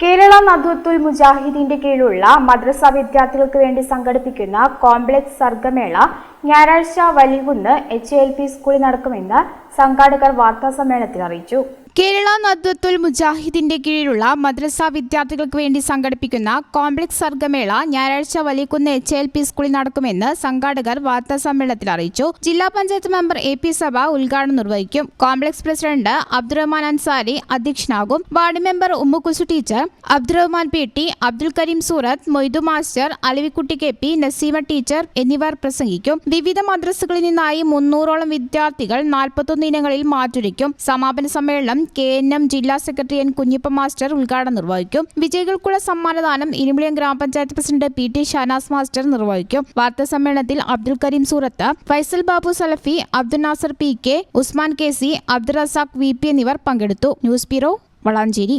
കേരള നദുത്തുൽ മുജാഹിദിന്റെ കീഴിലുള്ള മദ്രസ വിദ്യാർത്ഥികൾക്ക് വേണ്ടി സംഘടിപ്പിക്കുന്ന കോംപ്ലക്സ് സർഗമേള ഞായറാഴ്ച വലികുന്ന് എച്ച് എൽ പി സ്കൂളിൽ നടക്കുമെന്ന് സംഘാടകർ വാർത്താ സമ്മേളനത്തിൽ അറിയിച്ചു. കേരള നദ്വത്തുൽ മുജാഹിദിന്റെ കീഴിലുള്ള മദ്രസ വിദ്യാർത്ഥികൾക്ക് വേണ്ടി സംഘടിപ്പിക്കുന്ന കോംപ്ലക്സ് സർഗമേള ഞായറാഴ്ച വലിക്കുന്ന് എച്ച് എൽ പി സ്കൂളിൽ നടക്കുമെന്ന് സംഘാടകർ വാർത്താ സമ്മേളനത്തിൽ അറിയിച്ചു. ജില്ലാ പഞ്ചായത്ത് മെമ്പർ എ പി സഭ ഉദ്ഘാടനം നിർവഹിക്കും. Complex president Abdurahman Ansari അധ്യക്ഷനാകും. Ward member Ummukkusu teacher Abdurahman P T Abdul Kareem Surath Moidu master Alavikutty K P Naseema teacher എന്നിവർ പ്രസംഗിക്കും. വിവിധ മദ്രസകളിൽ നിന്നായി മുന്നൂറോളം വിദ്യാർത്ഥികൾ നാൽപ്പത്തൊന്ന് ഇനങ്ങളിൽ മാറ്റുരയ്ക്കും. സമാപന സമ്മേളനം കെ എൻ എം ജില്ലാ സെക്രട്ടറി എൻ കുഞ്ഞിപ്പ മാസ്റ്റർ ഉദ്ഘാടനം നിർവഹിക്കും. വിജയികൾക്കുള്ള സമ്മാനദാനം ഇനിമുളിയം ഗ്രാമപഞ്ചായത്ത് president P T Shanas master നിർവഹിക്കും. വാർത്താ സമ്മേളനത്തിൽ Abdul Kareem Surath Faisal Babu Salafi Abdul Nasar P K Usman K C Abdul Razak V P എന്നിവർ പങ്കെടുത്തു. News bureau Valanchery.